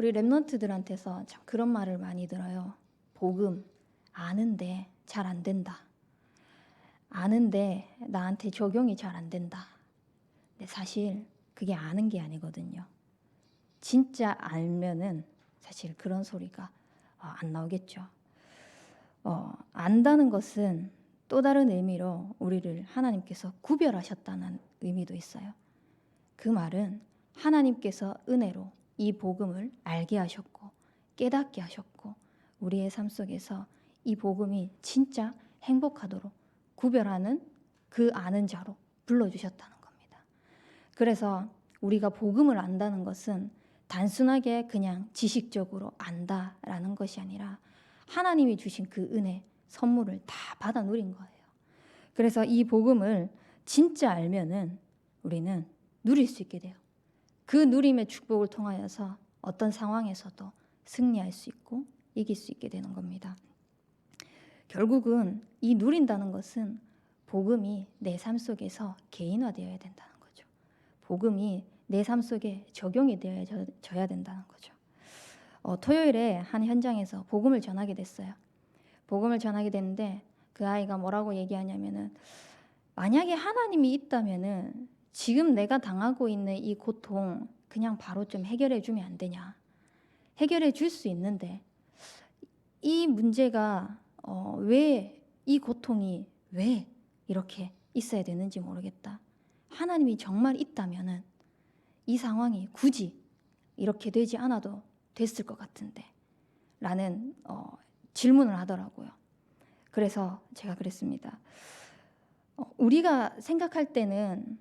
우리 랩런트들한테서 참 그런 말을 많이 들어요. 복음 아는데 잘 안 된다. 아는데 나한테 적용이 잘 안 된다. 근데 사실 그게 아는 게 아니거든요. 진짜 알면은 사실 그런 소리가 어, 안 나오겠죠. 어, 안다는 것은 또 다른 의미로 우리를 하나님께서 구별하셨다는 의미도 있어요. 그 말은 하나님께서 은혜로 이 복음을 알게 하셨고 깨닫게 하셨고 우리의 삶 속에서 이 복음이 진짜 행복하도록 구별하는 그 아는 자로 불러주셨다는 겁니다. 그래서 우리가 복음을 안다는 것은 단순하게 그냥 지식적으로 안다라는 것이 아니라 하나님이 주신 그 은혜, 선물을 다 받아 누린 거예요. 그래서 이 복음을 진짜 알면은 우리는 누릴 수 있게 돼요. 그 누림의 축복을 통하여서 어떤 상황에서도 승리할 수 있고 이길 수 있게 되는 겁니다. 결국은 이 누린다는 것은 복음이 내 삶 속에서 개인화되어야 된다는 거죠. 복음이 내 삶 속에 적용이 되어져야 된다는 거죠. 어, 토요일에 한 현장에서 복음을 전하게 됐어요. 복음을 전하게 됐는데 그 아이가 뭐라고 얘기하냐면은 만약에 하나님이 있다면은 지금 내가 당하고 있는 이 고통 그냥 바로 좀 해결해 주면 안 되냐? 해결해 줄 수 있는데 이 문제가 어, 왜 이 고통이 왜 이렇게 있어야 되는지 모르겠다. 하나님이 정말 있다면은 이 상황이 굳이 이렇게 되지 않아도 됐을 것 같은데 라는 어, 질문을 하더라고요. 그래서 제가 그랬습니다. 어, 우리가 생각할 때는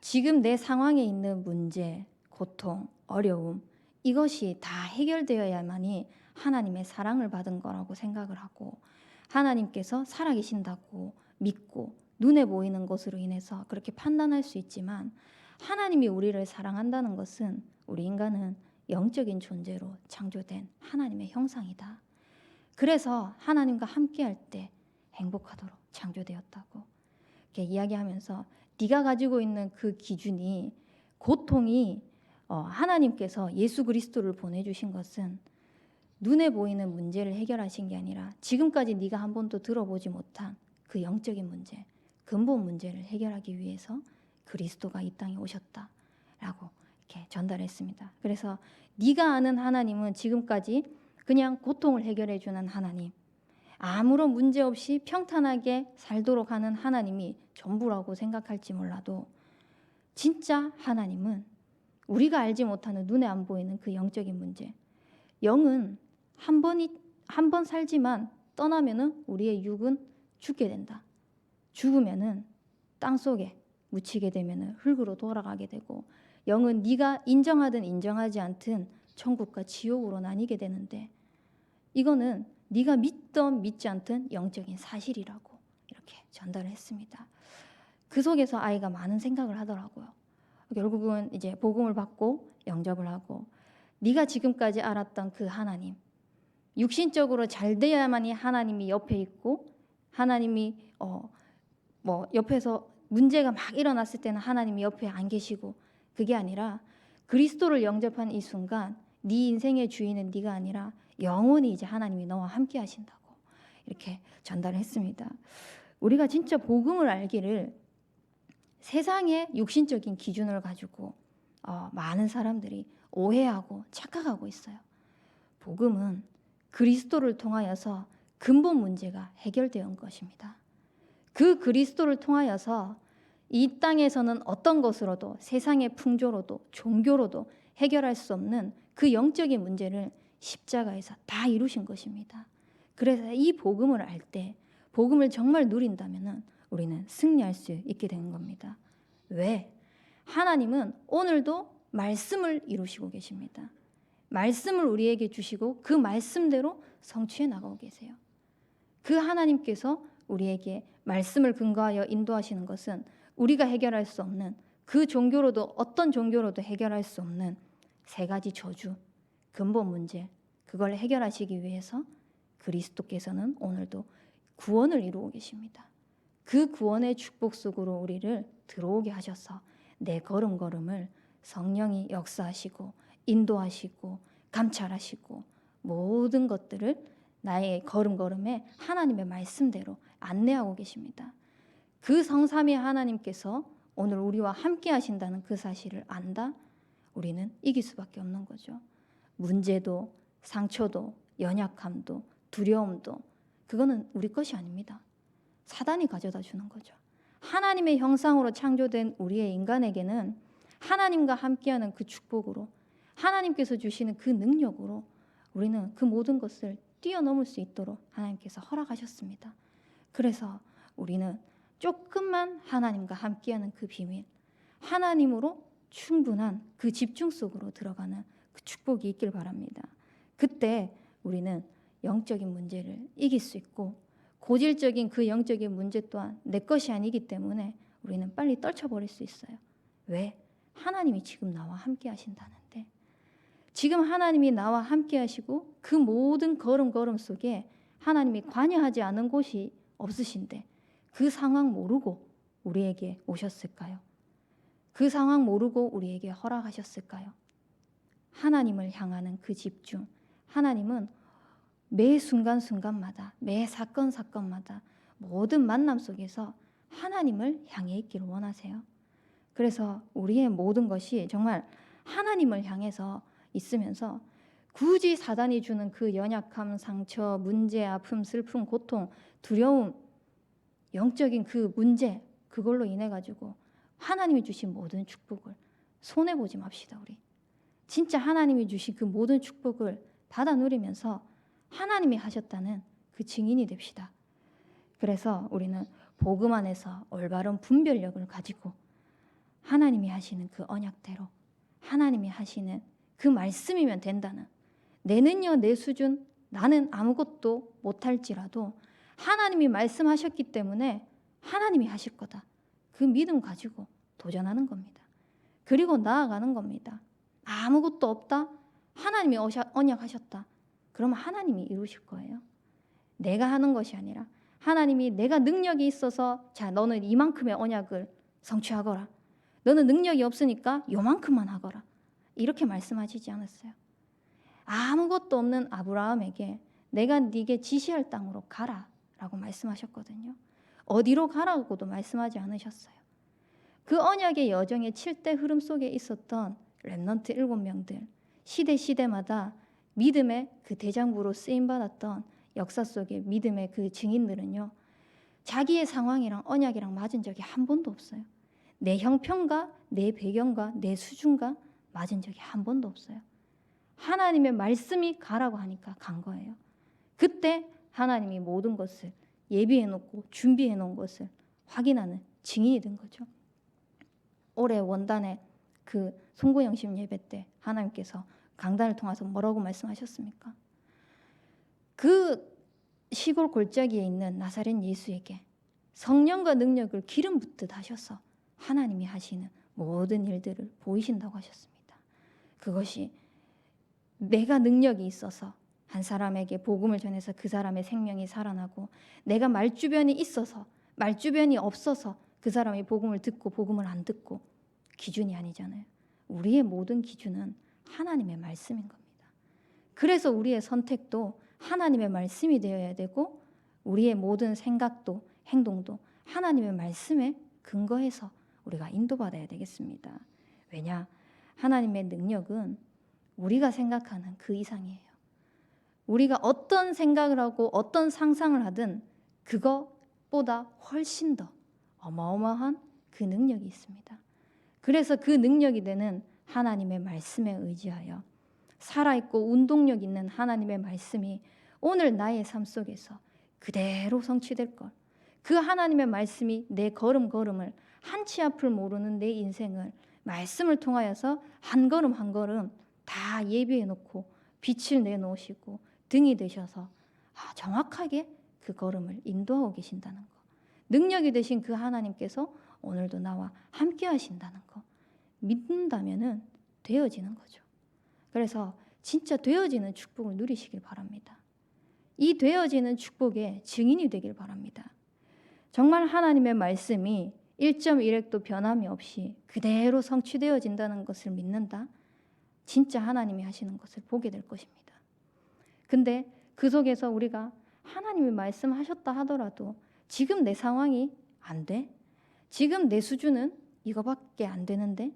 지금 내 상황에 있는 문제, 고통, 어려움 이것이 다 해결되어야만이 하나님의 사랑을 받은 거라고 생각을 하고 하나님께서 살아계신다고 믿고 눈에 보이는 것으로 인해서 그렇게 판단할 수 있지만 하나님이 우리를 사랑한다는 것은 우리 인간은 영적인 존재로 창조된 하나님의 형상이다. 그래서 하나님과 함께할 때 행복하도록 창조되었다고 이렇게 이야기하면서 네가 가지고 있는 그 기준이 고통이 어, 하나님께서 예수 그리스도를 보내주신 것은 눈에 보이는 문제를 해결하신 게 아니라 지금까지 네가 한 번도 들어보지 못한 그 영적인 문제, 근본 문제를 해결하기 위해서 그리스도가 이 땅에 오셨다라고 이렇게 전달했습니다. 그래서 네가 아는 하나님은 지금까지 그냥 고통을 해결해 주는 하나님, 아무런 문제 없이 평탄하게 살도록 하는 하나님이 전부라고 생각할지 몰라도 진짜 하나님은 우리가 알지 못하는 눈에 안 보이는 그 영적인 문제. 영은 한 번이 한 번 살지만 떠나면은 우리의 육은 죽게 된다. 죽으면은 땅 속에 묻히게 되면은 흙으로 돌아가게 되고 영은 네가 인정하든 인정하지 않든 천국과 지옥으로 나뉘게 되는데 이거는 네가 믿던 믿지 않든 영적인 사실이라고 이렇게 전달을 했습니다. 그 속에서 아이가 많은 생각을 하더라고요. 결국은 이제 복음을 받고 영접을 하고 네가 지금까지 알았던 그 하나님 육신적으로 잘 되어야만이 하나님이 옆에 있고 하나님이 어 뭐 옆에서 문제가 막 일어났을 때는 하나님이 옆에 안 계시고 그게 아니라 그리스도를 영접한 이 순간 네 인생의 주인은 네가 아니라 영원히 이제 하나님이 너와 함께 하신다고 이렇게 전달했습니다. 우리가 진짜 복음을 알기를 세상의 육신적인 기준을 가지고 어, 많은 사람들이 오해하고 착각하고 있어요. 복음은 그리스도를 통하여서 근본 문제가 해결되어 것입니다. 그 그리스도를 통하여서 이 땅에서는 어떤 것으로도 세상의 풍조로도 종교로도 해결할 수 없는 그 영적인 문제를 십자가에서 다 이루신 것입니다. 그래서 이 복음을 알 때 복음을 정말 누린다면 우리는 승리할 수 있게 되는 겁니다. 왜? 하나님은 오늘도 말씀을 이루시고 계십니다. 말씀을 우리에게 주시고 그 말씀대로 성취해 나가고 계세요. 그 하나님께서 우리에게 말씀을 근거하여 인도하시는 것은 우리가 해결할 수 없는 그 종교로도 어떤 종교로도 해결할 수 없는 세 가지 저주, 근본 문제, 그걸 해결하시기 위해서 그리스도께서는 오늘도 구원을 이루고 계십니다. 그 구원의 축복 속으로 우리를 들어오게 하셔서 내 걸음걸음을 성령이 역사하시고 인도하시고 감찰하시고 모든 것들을 나의 걸음걸음에 하나님의 말씀대로 안내하고 계십니다. 그 성삼위 하나님께서 오늘 우리와 함께 하신다는 그 사실을 안다 우리는 이길 수밖에 없는 거죠. 문제도 상처도 연약함도 두려움도 그거는 우리 것이 아닙니다. 사단이 가져다 주는 거죠. 하나님의 형상으로 창조된 우리의 인간에게는 하나님과 함께하는 그 축복으로 하나님께서 주시는 그 능력으로 우리는 그 모든 것을 뛰어넘을 수 있도록 하나님께서 허락하셨습니다. 그래서 우리는 조금만 하나님과 함께하는 그 비밀, 하나님으로 충분한 그 집중 속으로 들어가는 그 축복이 있길 바랍니다. 그때 우리는 영적인 문제를 이길 수 있고 고질적인 그 영적인 문제 또한 내 것이 아니기 때문에 우리는 빨리 떨쳐버릴 수 있어요. 왜? 하나님이 지금 나와 함께 하신다는데. 지금 하나님이 나와 함께 하시고 그 모든 걸음걸음 속에 하나님이 관여하지 않은 곳이 없으신데 그 상황 모르고 우리에게 오셨을까요? 그 상황 모르고 우리에게 허락하셨을까요? 하나님을 향하는 그 집중. 하나님은 매 순간순간마다, 매 사건 사건마다 모든 만남 속에서 하나님을 향해 있기를 원하세요. 그래서 우리의 모든 것이 정말 하나님을 향해서 있으면서 굳이 사단이 주는 그 연약함, 상처, 문제, 아픔, 슬픔, 고통, 두려움, 영적인 그 문제 그걸로 인해 가지고 하나님이 주신 모든 축복을 손해 보지 맙시다 우리. 진짜 하나님이 주신 그 모든 축복을 받아 누리면서 하나님이 하셨다는 그 증인이 됩시다. 그래서 우리는 복음 안에서 올바른 분별력을 가지고 하나님이 하시는 그 언약대로 하나님이 하시는 그 말씀이면 된다는 내 능력 내 수준 나는 아무것도 못할지라도 하나님이 말씀하셨기 때문에 하나님이 하실 거다. 그 믿음 가지고 도전하는 겁니다. 그리고 나아가는 겁니다. 아무것도 없다. 하나님이 언약하셨다. 그러면 하나님이 이루실 거예요. 내가 하는 것이 아니라 하나님이 내가 능력이 있어서 자 너는 이만큼의 언약을 성취하거라. 너는 능력이 없으니까 요만큼만 하거라. 이렇게 말씀하시지 않았어요. 아무것도 없는 아브라함에게 내가 네게 지시할 땅으로 가라라고 말씀하셨거든요. 어디로 가라고도 말씀하지 않으셨어요. 그 언약의 여정의 7대 흐름 속에 있었던 렘넌트 일곱 명들 시대 시대마다 믿음의 그 대장부로 쓰임 받았던 역사 속의 믿음의 그 증인들은요. 자기의 상황이랑 언약이랑 맞은 적이 한 번도 없어요. 내 형편과 내 배경과 내 수준과 맞은 적이 한 번도 없어요. 하나님의 말씀이 가라고 하니까 간 거예요. 그때 하나님이 모든 것을 예비해 놓고 준비해 놓은 것을 확인하는 증인이 된 거죠. 올해 원단의 그 송구영심 예배 때 하나님께서 강단을 통해서 뭐라고 말씀하셨습니까? 그 시골 골짜기에 있는 나사렛 예수에게 성령과 능력을 기름 붓듯 하셔서 하나님이 하시는 모든 일들을 보이신다고 하셨습니다. 그것이 내가 능력이 있어서 한 사람에게 복음을 전해서 그 사람의 생명이 살아나고 내가 말주변이 있어서 말주변이 없어서 그 사람이 복음을 듣고 복음을 안 듣고 기준이 아니잖아요. 우리의 모든 기준은 하나님의 말씀인 겁니다. 그래서 우리의 선택도 하나님의 말씀이 되어야 되고 우리의 모든 생각도 행동도 하나님의 말씀에 근거해서 우리가 인도받아야 되겠습니다. 왜냐? 하나님의 능력은 우리가 생각하는 그 이상이에요. 우리가 어떤 생각을 하고 어떤 상상을 하든 그것보다 훨씬 더 어마어마한 그 능력이 있습니다. 그래서 그 능력이 되는 하나님의 말씀에 의지하여 살아있고 운동력 있는 하나님의 말씀이 오늘 나의 삶 속에서 그대로 성취될 것. 그 하나님의 말씀이 내 걸음걸음을 한 치 앞을 모르는 내 인생을 말씀을 통하여서 한 걸음 한 걸음 다 예비해 놓고 빛을 내놓으시고 등이 되셔서 아, 정확하게 그 걸음을 인도하고 계신다는 거. 능력이 되신 그 하나님께서 오늘도 나와 함께 하신다는 거. 믿는다면은 되어지는 거죠. 그래서 진짜 되어지는 축복을 누리시길 바랍니다. 이 되어지는 축복의 증인이 되길 바랍니다. 정말 하나님의 말씀이 1.1핵도 변함이 없이 그대로 성취되어진다는 것을 믿는다? 진짜 하나님이 하시는 것을 보게 될 것입니다. 근데 그 속에서 우리가 하나님이 말씀하셨다 하더라도 지금 내 상황이 안 돼? 지금 내 수준은 이거밖에 안 되는데?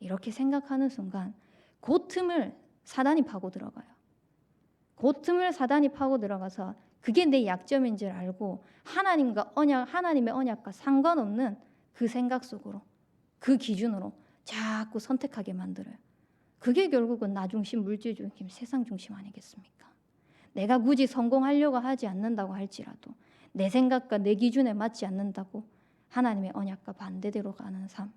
이렇게 생각하는 순간 그 틈을 사단이 파고 들어가요. 그 틈을 사단이 파고 들어가서 그게 내 약점인 줄 알고 하나님과 언약, 하나님의 언약과 상관없는 그 생각 속으로 그 기준으로 자꾸 선택하게 만들어요. 그게 결국은 나 중심, 물질 중심, 세상 중심 아니겠습니까? 내가 굳이 성공하려고 하지 않는다고 할지라도 내 생각과 내 기준에 맞지 않는다고 하나님의 언약과 반대대로 가는 삶.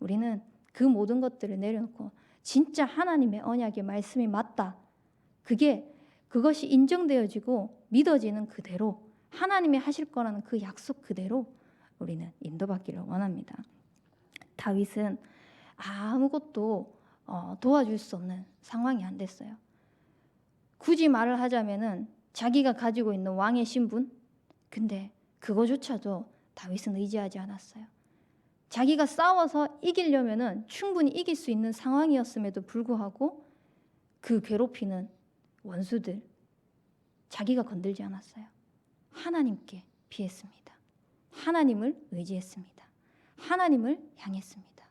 우리는 그 모든 것들을 내려놓고 진짜 하나님의 언약의 말씀이 맞다. 그게 그것이 인정되어지고 믿어지는 그대로 하나님이 하실 거라는 그 약속 그대로 우리는 인도받기를 원합니다. 다윗은 아무것도 어, 도와줄 수 없는 상황이 안 됐어요. 굳이 말을 하자면은 자기가 가지고 있는 왕의 신분, 근데 그거조차도 다윗은 의지하지 않았어요. 자기가 싸워서 이기려면은 충분히 이길 수 있는 상황이었음에도 불구하고 그 괴롭히는 원수들 자기가 건들지 않았어요. 하나님께 피했습니다. 하나님을 의지했습니다. 하나님을 향했습니다.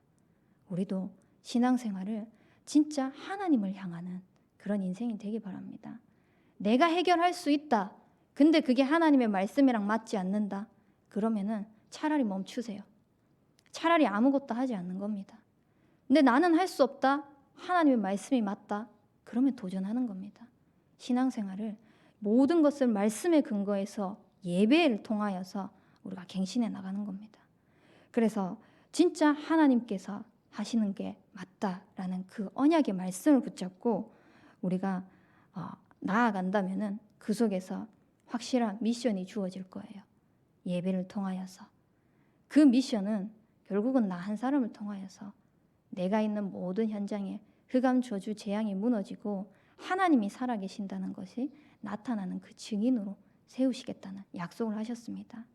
우리도 신앙생활을 진짜 하나님을 향하는 그런 인생이 되기 바랍니다. 내가 해결할 수 있다. 근데 그게 하나님의 말씀이랑 맞지 않는다. 그러면은 차라리 멈추세요. 차라리 아무것도 하지 않는 겁니다. 근데 나는 할 수 없다. 하나님의 말씀이 맞다. 그러면 도전하는 겁니다. 신앙생활을 모든 것을 말씀에 근거해서 예배를 통하여서 우리가 갱신해 나가는 겁니다. 그래서 진짜 하나님께서 하시는 게 맞다라는 그 언약의 말씀을 붙잡고 우리가 어, 나아간다면은 그 속에서 확실한 미션이 주어질 거예요. 예배를 통하여서 그 미션은 결국은 나 한 사람을 통하여서 내가 있는 모든 현장에 흑암 저주 재앙이 무너지고 하나님이 살아계신다는 것이 나타나는 그 증인으로 세우시겠다는 약속을 하셨습니다.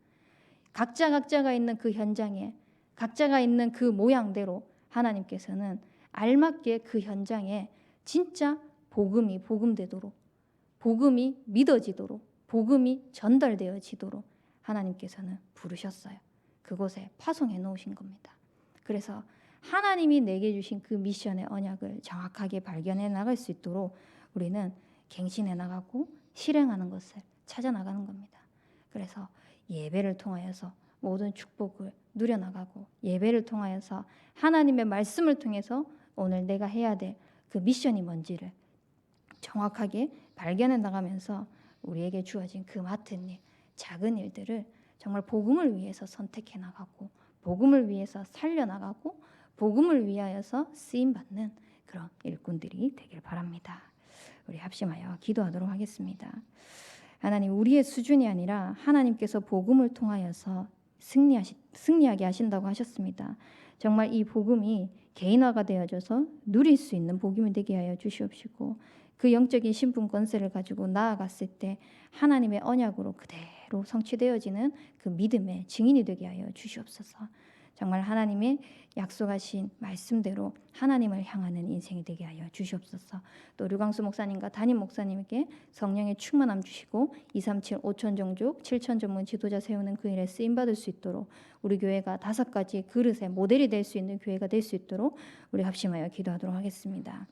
각자 각자가 있는 그 현장에 각자가 있는 그 모양대로 하나님께서는 알맞게 그 현장에 진짜 복음이 복음되도록 복음이 믿어지도록 복음이 전달되어지도록 하나님께서는 부르셨어요. 그곳에 파송해 놓으신 겁니다. 그래서 하나님이 내게 주신 그 미션의 언약을 정확하게 발견해 나갈 수 있도록 우리는 갱신해 나가고 실행하는 것을 찾아 나가는 겁니다. 그래서 예배를 통하여서 모든 축복을 누려 나가고 예배를 통하여서 하나님의 말씀을 통해서 오늘 내가 해야 될 그 미션이 뭔지를 정확하게 발견해 나가면서 우리에게 주어진 그 맡은 일, 작은 일들을 정말 복음을 위해서 선택해 나가고 복음을 위해서 살려 나가고 복음을 위하여서 쓰임 받는 그런 일꾼들이 되길 바랍니다. 우리 합심하여 기도하도록 하겠습니다. 하나님 우리의 수준이 아니라 하나님께서 복음을 통하여서 승리하시, 승리하게 하신다고 하셨습니다. 정말 이 복음이 개인화가 되어져서 누릴 수 있는 복음이 되게 하여 주시옵시고 그 영적인 신분 권세를 가지고 나아갔을 때 하나님의 언약으로 그대 로 성취되어지는 그 믿음의 증인이 되게 하여 주시옵소서. 정말 하나님의 약속하신 말씀대로 하나님을 향하는 인생이 되게 하여 주시옵소서. 또 류광수 목사님과 담임 목사님에게 성령의 충만함 주시고 237 5천 종족 7천 전문 지도자 세우는 그 일에 쓰임 받을 수 있도록 우리 교회가 다섯 가지 그릇의 모델이 될 수 있는 교회가 될 수 있도록 우리 합심하여 기도하도록 하겠습니다.